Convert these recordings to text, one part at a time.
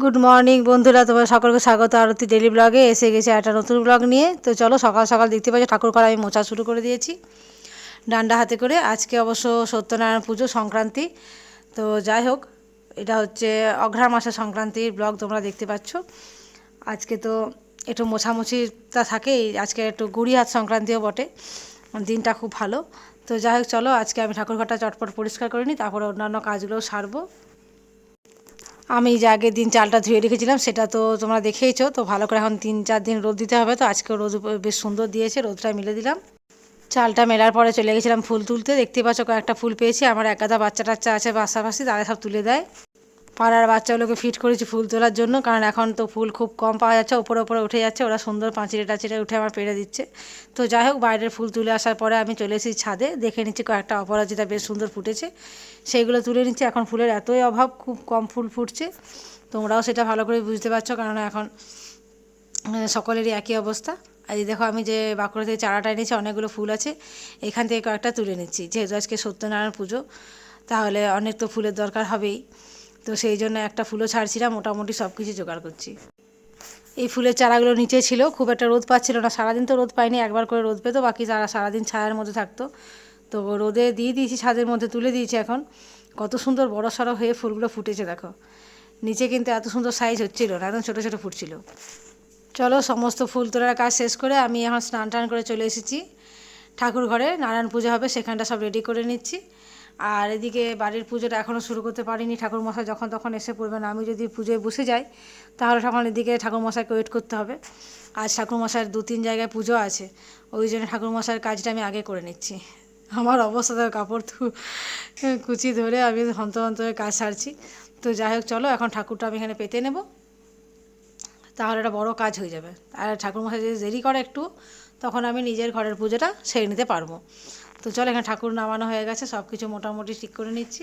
Good morning বন্ধুরা তোমার সকলকে স্বাগত। আরতি ডেলি ব্লগে এসে গেছে একটা নতুন ব্লগ নিয়ে। তো চলো, সকাল সকাল দেখতে পাচ্ছি, ঠাকুর ঘর আমি মোছা শুরু করে দিয়েছি। ডান্ডা হাতে করে, আজকে অবশ্য সত্যনারায়ণ পুজো সংক্রান্তি। তো যাই হোক, এটা হচ্ছে অঘ্রাণ মাসের সংক্রান্তির ব্লগ তোমরা দেখতে পাচ্ছ। আজকে তো একটু মোছামুছিটা থাকেই, আজকে একটু গুড়ি হাত সংক্রান্তিও বটে। দিনটা খুব ভালো। তো যাই হোক, চলো, আজকে আমি ঠাকুরঘরটা চটপট পরিষ্কার করে নিই, তারপরে অন্যান্য কাজগুলোও সারবো। আমি যে আগের দিন চালটা ধুয়ে রেখেছিলাম, সেটা তো তোমরা দেখেইছো। তো ভালো করে এখন তিন চার দিন রোদ দিতে হবে, তো আজকে রোদ বেশ সুন্দর দিয়েছে, রোদটা মিলে দিলাম। চালটা মেলার পরে চলে গেছিলাম ফুল তুলতে। দেখতে পাচ্ছ কয়েকটা ফুল পেয়েছি, আমার এক গাদা বাচ্চা টাচ্চা আছে পাশাপাশি, তারা সব তুলে দেয়। পাড়ার বাচ্চাগুলোকে ফিট করেছি ফুল তোলার জন্য, কারণ এখন তো ফুল খুব কম পাওয়া যাচ্ছে, ওপরে ওপরে উঠে যাচ্ছে, ওরা সুন্দর পাঁচিরে টাচিরে উঠে আমার পেরে দিচ্ছে। তো যাই হোক, বাইরের ফুল তুলে আসার পরে আমি চলে এসেছি ছাদে, দেখে নিচ্ছি কয়েকটা অপরাজিতা বেশ সুন্দর ফুটেছে। সেইগুলো তুলে নিচ্ছি, এখন ফুলের এতই অভাব, খুব কম ফুল ফুটছে। তোমরাও সেটা ভালো করে বুঝতে পারছ, কারণ এখন সকলেরই একই অবস্থা। আর এই দেখো, আমি যে বাঁকুড়া থেকে চারাটা এনেছি, অনেকগুলো ফুল আছে, এখান থেকে কয়েকটা তুলে নিচ্ছি। যেহেতু আজকে সত্যনারায়ণ পুজো, তাহলে অনেক তো ফুলের দরকার হবেই। তো সেই জন্য একটা ফুলও ছাড়ছিলাম, মোটামুটি সব কিছু জোগাড় করছি। এই ফুলের চারাগুলো নিচে ছিল, খুব একটা রোদ পাচ্ছিল না, সারাদিন তো রোদ পাইনি, একবার করে রোদ পেতো, বাকি চারা সারাদিন ছায়ার মধ্যে থাকতো। তো রোদে দিয়ে দিয়েছি, ছাদের মধ্যে তুলে দিয়েছি এখন। কত সুন্দর বড় সড়ো হয়ে ফুলগুলো ফুটেছে, দেখো। নিচে কিন্তু এত সুন্দর সাইজ হচ্ছিল না, একদম ছোটো ছোটো ফুটছিল। চলো সমস্ত ফুল তোলার কাজ শেষ করে আমি এখন স্নান টান করে চলে এসেছি। ঠাকুর ঘরে, নারায়ণ পুজো হবে, সেখানটা সব রেডি করে নিচ্ছি। আর এদিকে বাড়ির পুজোটা এখনও শুরু করতে পারিনি। ঠাকুর মশাই যখন তখন এসে পড়বেন, আমি যদি পুজোয় বসে যাই, তাহলে তখন এদিকে ঠাকুর মশাইকে ওয়েট করতে হবে। আজ ঠাকুর মশাইয়ের দু তিন জায়গায় পুজো আছে, ওই জন্য ঠাকুর মশাইয়ের কাজটা আমি আগে করে নিচ্ছি। আমার অবস্থা তো কাপড় থু কুচি ধরে আমি হন্ত হন্ত কাজ সারছি। তো যাই হোক, চলো, এখন ঠাকুরটা আমি এখানে পেতে নেব। তাহলে একটা বড় কাজ হয়ে যাবে। আর ঠাকুরমশাই যদি দেরি করে একটু, তখন আমি নিজের ঘরের পুজোটা সেরে নিতে পারব। তো চলো, এখানে ঠাকুর নামানো হয়ে গেছে সব কিছু মোটামুটি ঠিক করে নিচ্ছি।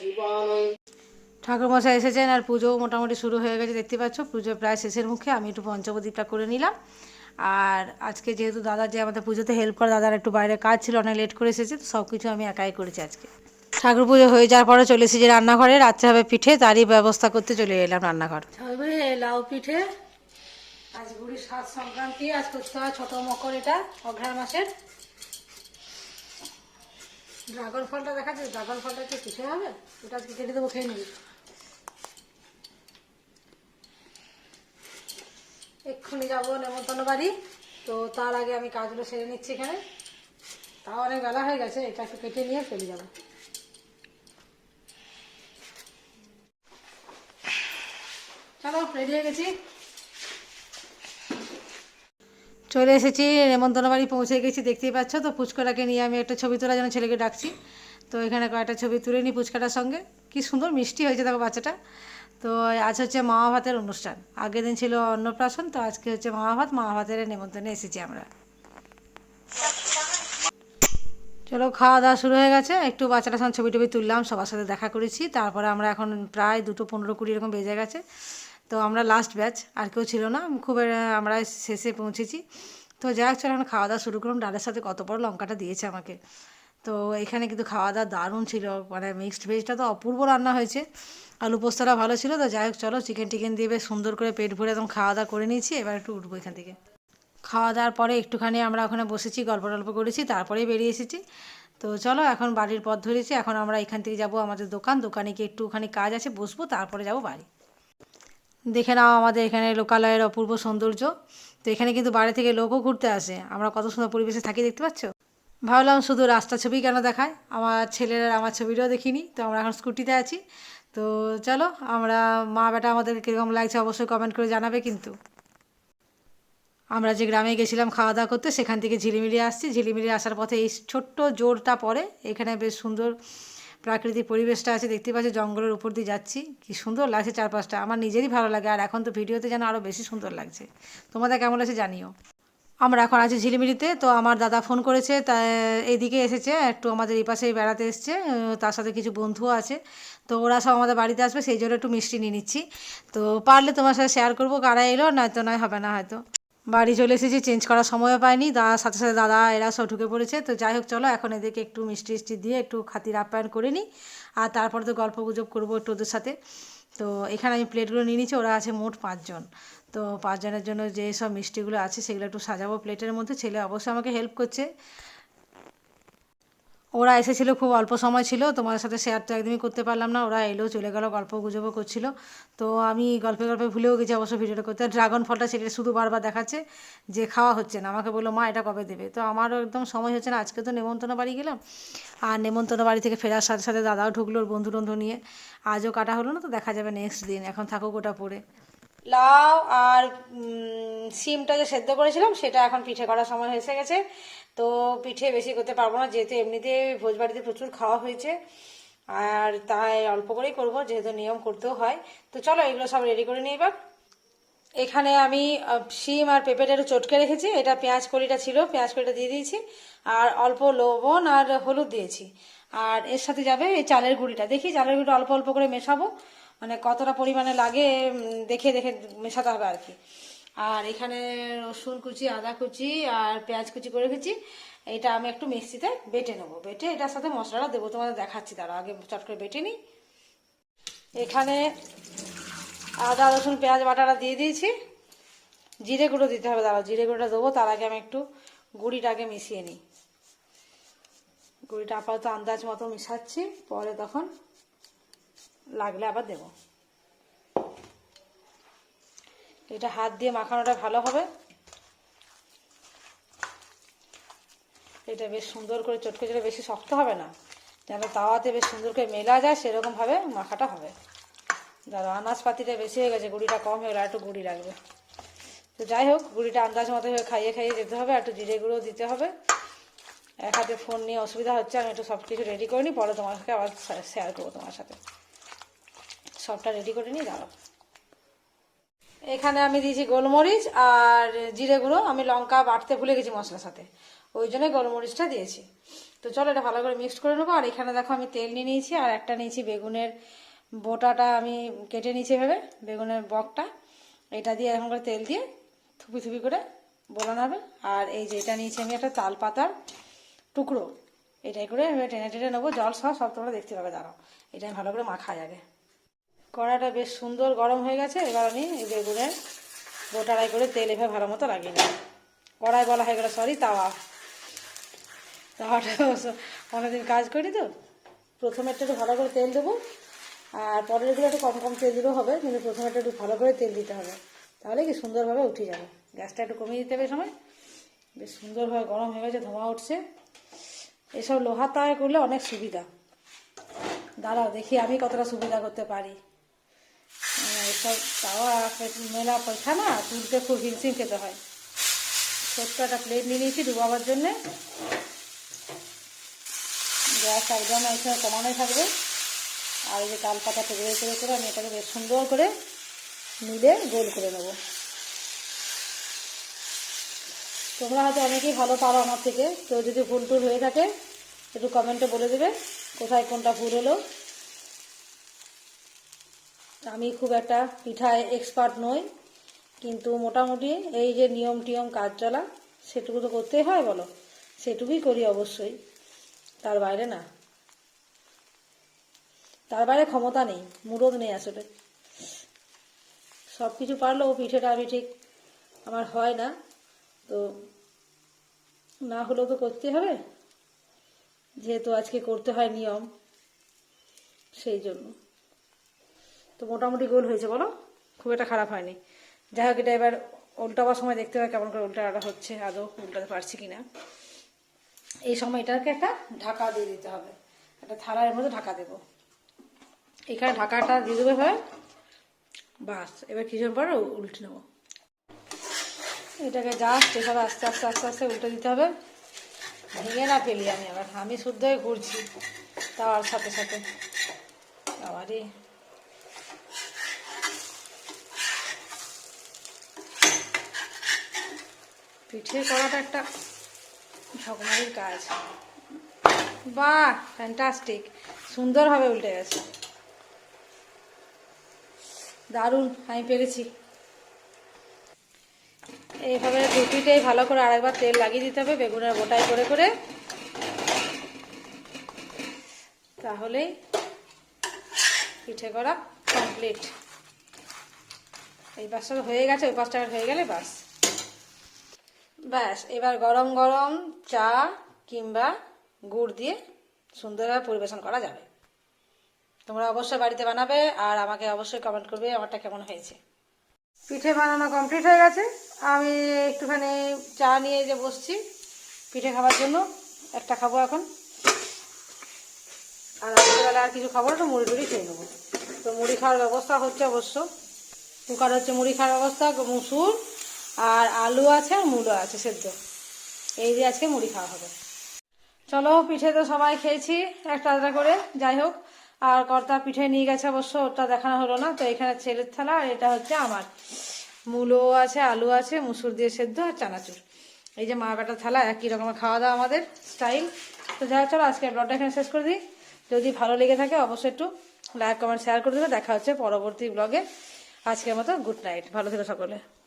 শিবানৈ ঠাকুরমশাই এসেছেন আর পুজোও মোটামুটি শুরু হয়ে গেছে, দেখতে পাচ্ছ, পুজো প্রায় শেষের মুখে, আমি একটু পঞ্চবদ্বীপটা করে নিলাম। আর আজকে যেহেতু দাদা যে আমাদের পুজোতে হেল্প করে, দাদার একটু বাইরে কাজ ছিল, অনেক লেট করে এসেছে, তো সব কিছু আমি একাই করেছি আজকে। ঠাকুর পুজো হয়ে যাওয়ার পরে চলে এসেছি রান্নাঘরে। রাত্রে হবে পিঠে, তারই ব্যবস্থা করতে চলে এলাম রান্নাঘর। হবে লাউ পিঠে, আজ গুড়ি সাত সংক্রান্তি, আজ করতে হয় ছোটো মকর এটা, অঘ্রাণ মাসের। ড্রাগন ফলটা দেখা যায় ড্রাগন ফলটা কি পিঠে হবে? ওটা কেটে দেবো, খেয়ে নিবি। এক্ষুনি যাব নেমন্তন্ন বাড়ি। তো তার আগে আমি কাজগুলো সেরে নিচ্ছি এখানে। তাও অনেক বেলা হয়ে গেছে, এটা একটু কেটে নিয়ে চলে যাব। চলো এসেছি, নেমন্তন্ন বাড়ি পৌঁছে গেছি, দেখতেই পাচ্ছ তো ফুচকাটাকে নিয়ে আমি একটা ছবি তোলার জন্য ছেলেকে ডাকছি। তো এখানে কয়েকটা ছবি তুলে নিই ফুচকাটার সঙ্গে। কি সুন্দর মিষ্টি হয়েছে দেখো বাচ্চাটা। তো আজ হচ্ছে মামা ভাতের অনুষ্ঠান। আগের দিন ছিল অন্নপ্রাশন, তো আজকে হচ্ছে মামা ভাত মামা ভাতের নেমন্তন্নে এসেছি আমরা। চলো, খাওয়া দাওয়া শুরু হয়ে গেছে। একটু বাচ্চাটার সঙ্গে ছবি টবি তুললাম, সবার সাথে দেখা করেছি। তারপরে আমরা এখন প্রায় দুটো পনেরো কুড়ি এরকম বেজে গেছে। তো আমরা লাস্ট ব্যাচ আর কেউ ছিল না, খুব আমরা শেষে পৌঁছেছি। তো যাই হোক এখন খাওয়া দাওয়া শুরু করলাম। ডালের সাথে কত বড় লঙ্কাটা দিয়েছে আমাকে। তো এখানে কিন্তু খাওয়া দাওয়া দারুণ ছিল মানে মিক্সড ভেজটা তো অপূর্ব রান্না হয়েছে। আলু পোস্তটা ভালো ছিল, তো যাই হোক, চলো চিকেন টিকেন দিয়ে বেশ সুন্দর করে পেট ভরে একদম খাওয়া দাওয়া করে নিয়েছি। এবার একটু উঠবো এখান থেকে। খাওয়া দাওয়ার পরে একটুখানি আমরা ওখানে বসেছি, গল্প টল্প করেছি, তারপরেই বেরিয়ে এসেছি। তো চলো, এখন বাড়ির পথ ধরেছি। এখন আমরা এখান থেকে যাব আমাদের দোকান। দোকানে গিয়ে একটুখানি কাজ আছে, বসবো, তারপরে যাব বাড়ি। দেখে নাও আমাদের এখানে লোকালয়ের অপূর্ব সৌন্দর্য। তো এখানে কিন্তু বাড়ি থেকে লোকও ঘুরতে আসে। আমরা কত সুন্দর পরিবেশে থাকি, দেখতে পাচ্ছ? ভাবলাম শুধু রাস্তা ছবি কেন দেখায় আমার ছেলেরা আমার ছবিটাও দেখিনি, তো আমরা এখন স্কুটিতে আছি। তো চলো, আমরা মা বেটা আমাদের কীরকম লাগছে অবশ্যই কমেন্ট করে জানাবে কিন্তু। আমরা যে গ্রামে গেছিলাম খাওয়া দাওয়া করতে, সেখান থেকে ঝিলিমিলি আসছি। ঝিলিমিলি আসার পথে এই ছোট্ট জোরটা পড়ে এখানে বেশ সুন্দর প্রাকৃতিক পরিবেশটা আছে, দেখতে পাচ্ছি জঙ্গলের উপর দিয়ে যাচ্ছি। কি সুন্দর লাগছে চারপাশটা, আমার নিজেরই ভালো লাগে। আর এখন তো ভিডিওতে যেন আরও বেশি সুন্দর লাগছে। তোমাদের কেমন লাগছে জানিও। আমরা এখন আছি ঝিলিমিলিতে, তো আমার দাদা ফোন করেছে, তা এইদিকে এসেছে, একটু আমাদের এই পাশেই বেড়াতে এসছে, তার সাথে কিছু বন্ধুও আছে। তো ওরা সব আমাদের বাড়িতে আসবে, সেই জন্য একটু মিষ্টি নিয়ে নিচ্ছি। তো পারলে তোমার সাথে শেয়ার করব, কারা এলো, নয়তো নয় হবে না হয়তো। বাড়ি চলে এসেছি চেঞ্জ করার সময়ও পায়নি দাদার সাথে সাথে দাদা, এরা সব ঢুকে পড়েছে। তো যাই হোক, চলো এখন এদেরকে একটু মিষ্টি মিষ্টি দিয়ে একটু খাতির আপ্যায়ন করে নিই আর তারপরে তো গল্প গুজব করব একটু ওদের সাথে। তো এখানে আমি প্লেটগুলো নিয়ে নিচ্ছি ওরা আছে মোট পাঁচজন। তো পাঁচজনের জন্য যেসব মিষ্টিগুলো আছে, সেগুলো একটু সাজাবো প্লেটের মধ্যে। ছেলে অবশ্যই আমাকে হেল্প করছে। ওরা এসেছিল, খুব অল্প সময় ছিল, তোমাদের সাথে শেয়ার তো একদমই করতে পারলাম না, ওরা এলো, চলে গেল, গল্প গুজবও করছিল। তো আমি গল্পে গল্পে ভুলেও গেছি অবশ্য ভিডিওটা করতে। ড্রাগন ফলটা ছেলে শুধু বারবার দেখাচ্ছে যে খাওয়া হচ্ছে না। আমাকে বলল, মা, এটা কবে দেবে? তো আমারও একদম সময় হচ্ছে না, আজকে তো নেমন্তন্ন বাড়ি গেলাম। আর নেমন্তন্ন বাড়ি থেকে ফেরার সাথে সাথে দাদাও ঢুকলো বন্ধু টন্ধু নিয়ে। আজও কাটা হলো না তো দেখা যাবে নেক্সট দিন, এখন থাকুক ওটা পরে লাউ আর সিমটা যে সেদ্ধ করেছিলাম, সেটা এখন পিঠে করার সময় এসে গেছে। তো পিঠে বেশি করতে পারব না, যেহেতু এমনিতে ভোজবাড়িতে প্রচুর খাওয়া হয়েছে। আর তাই অল্প করেই করব, যেহেতু নিয়ম করতেও হয়। তো চলো, এগুলো সব রেডি করে নিই এবার। এখানে আমি শিম আর পেঁপেটা একটু চটকে রেখেছি। এটা পেঁয়াজ কলিটা ছিল, পেঁয়াজ কলিটা দিয়ে দিয়েছি। আর অল্প লবণ আর হলুদ দিয়েছি। আর এর সাথে যাবে এই চালের গুঁড়িটা। দেখি চালের গুঁড়িটা অল্প অল্প করে মেশাবো। মানে কতটা পরিমাণে লাগে দেখে দেখে মেশাতে হবে আর কি। আর এখানে রসুন কুচি, আদা কুচি আর পেঁয়াজ কুচি করে রেখেছি এটা আমি একটু মিক্সিতে বেটে নেব। বেটে এটার সাথে মশলাটা দেবো, তোমাদের দেখাচ্ছি তারা আগে চট করে বেটে নিই। এখানে আদা, রসুন, পেঁয়াজ, বাটাটা দিয়ে দিয়েছি। জিরে গুঁড়ো দিতে হবে, দাঁড়াও, জিরে গুঁড়োটা দেবো, তার আগে আমি একটু গুঁড়িটাকে মিশিয়ে নিই। গুঁড়িটা আপাতত আন্দাজ মতো মিশাচ্ছি, পরে তখন লাগলে আবার দেবো। এটা হাত দিয়ে মাখানোটা ভালো হবে। এটা বেশ সুন্দর করে চটকে চটকে বেশি শক্ত হবে না। যেন তাওয়াতে বেশ সুন্দর করে মেলা যায় সেরকমভাবে মাখাটা হবে। ধরো আনাজপাতিটা বেশি হয়ে গেছে, গুঁড়িটা কম হয়ে গেলে একটু গুঁড়ি লাগবে। তো যাই হোক, গুঁড়িটা আন্দাজ মতো হয়ে খাইয়ে খাইয়ে যেতে হবে একটু জিরে গুঁড়ো দিতে হবে। এক হাতে ফোন নিয়ে অসুবিধা হচ্ছে, আমি একটু সব কিছু রেডি করে নিই, পরে তোমার সাথে আবার শেয়ার করব তোমার সাথে। সবটা রেডি করে নিয়ে দাঁড়াও। এখানে আমি দিয়েছি গোলমরিচ আর জিরে গুঁড়ো, আমি লঙ্কা বাটতে ভুলে গেছি মশলার সাথে, ওই জন্য গোলমরিচটা দিয়েছি। তো চলো এটা ভালো করে মিক্সড করে নেব, আর এখানে দেখো আমি তেল নিয়ে নিয়েছি আর একটা নিয়েছি বেগুনের বোটাটা আমি কেটে নিয়েছি ভেবে বেগুনের বকটা। এটা দিয়ে এখন করে তেল দিয়ে থুপি থুপি করে বোলানো হবে। আর এই যে এটা নিয়েছি আমি একটা তাল পাতার টুকরো, এটাই করে আমি টেনে টেনে নেব, জল সহ সব তোমরা দেখতে পাবে, দাঁড়াও। এটা ভালো করে মাখা যাবে কড়াটা বেশ সুন্দর গরম হয়ে গেছে, এবার আমি এই বেগুনের গোটারাই করে তেল এভাবে ভালো মতো লাগিয়ে নেব। কড়াই বলা হয়ে গেল সরি তাওয়া। তাওয়াটা অনেকদিন কাজ করি তো, প্রথমে একটা ভালো করে তেল দেবো, আর পরের এগুলো একটু কম কম তেল দিলেও হবে, কিন্তু প্রথমে একটা ভালো করে তেল দিতে হবে, তাহলে কি সুন্দরভাবে উঠে যাবে। গ্যাসটা একটু কমিয়ে দিতে হবে সময়। বেশ সুন্দরভাবে গরম হয়ে গেছে, ধোঁয়া উঠছে। এসব লোহার তাওয়ায় করলে অনেক সুবিধা। দাঁড়াও দেখি আমি কতটা সুবিধা করতে পারি। মেলা পয়সা না তুলতে খুব হিমশিম খেতে হয়। ছোট্ট একটা প্লেট নিয়ে নিয়েছি ডুবাবার জন্যে। গ্যাস একদম এখানে কমানোই থাকবে। আর এই যে তাল পাতা টুকরো করে করে আমি এটাকে বেশ সুন্দর করে মিলে গোল করে নেব। তোমরা হয়তো অনেকেই ভালো পারো আমার থেকে। তো যদি ভুল টুল হয়ে থাকে, একটু কমেন্টে বলে দেবে, কোথায় কোনটা ভুল হলো। আমি খুব একটা পিঠায় এক্সপার্ট নই, কিন্তু মোটামুটি এই যে নিয়ম টিয়ম কাজ চলা, সেটুকু তো করতেই হয় বলো। সেটুকুই করি অবশ্যই। তার বাইরে না। তার বাইরে ক্ষমতা নেই মুরদ নেই আসলে। সব কিছু পারলেও পিঠেটা আমি ঠিক আমার হয় না, তো না হলেও তো করতে হবে। যেহেতু আজকে করতে হয় নিয়ম, সেই জন্য। তো মোটামুটি গোল হয়েছে, বলো? খুব একটা খারাপ হয়নি। যাই হোক, এটা এবার উল্টাবার সময় দেখতে হবে কেমন করে উল্টাটা হচ্ছে, আদৌ উল্টাতে পারছি কি না এই সময় এটাকে একটা ঢাকা দিয়ে দিতে হবে। একটা থালার মধ্যে ঢাকা দেবো। এখানে ঢাকাটা দিয়ে দেবে হয়, বাস। এবার কিছুক্ষণ পর উল্টে নেব। এটাকে জাস্ট এভাবে আস্তে আস্তে আস্তে আস্তে উল্টে দিতে হবে। ভেঙে না ফেলি আমি আবার। আমি শুদ্ধ হয়ে ঘুরছি। তাওয়ার সাথে সাথে। আবারই পিঠে করাটা একটা ঝকমারির কাজ। বাহ ফ্যান্টাস্টিক সুন্দরভাবে উল্টে গেছে। দারুণ, আমি পেরেছি। এইভাবে দুপিটেই ভালো করে আরেকবার তেল লাগিয়ে দিতে হবে, বেগুনের গোটায় করে করে। তাহলেই পিঠে করা কমপ্লিট এই পাঁচটা তো হয়ে গেছে, ওই পাঁচটা হয়ে গেলে বাস। ব্যাস, এবার গরম গরম চা কিংবা গুড় দিয়ে সুন্দরভাবে পরিবেশন করা যাবে। তোমরা অবশ্যই বাড়িতে বানাবে আর আমাকে অবশ্যই কমেন্ট করবে আমারটা কেমন হয়েছে। পিঠে বানানো কমপ্লিট হয়ে গেছে। আমি একটুখানি চা নিয়ে যে বসছি, পিঠে খাওয়ার জন্য একটা খাব এখন। আর রাত্রিবেলা আর কিছু খাব তো মুড়ি টুড়ি খেয়ে নেব। তো মুড়ি খাওয়ার ব্যবস্থা হচ্ছে অবশ্য। কুকার হচ্ছে মুড়ি খাওয়ার ব্যবস্থা মুসুর আর আলু আছে আর মূলো আছে সেদ্ধ। এই দিয়ে আজকে মুড়ি খাওয়া হবে। চলো পিঠে তো সবাই খেয়েছি, একটা আলাদা করে, যাই হোক। আর কর্তা পিঠে নিয়ে গেছে অবশ্য, ওটা দেখানো হলো না। তো এখানে ছেলের থালা, আর এটা হচ্ছে আমার। মূলো আছে, আলু আছে, মুসুর দিয়ে সেদ্ধ আর চানাচুর। এই যে মা বেটার থালা, একই রকমের খাওয়া দাওয়া আমাদের স্টাইল। তো যাই চলো আজকে ব্লগটা এখানে শেষ করে দিই। যদি ভালো লেগে থাকে অবশ্যই একটু লাইক, কমেন্ট, শেয়ার করে দেবে। দেখা হচ্ছে পরবর্তী ব্লগে। আজকের মতো গুড নাইট। ভালো থেকো সকলে।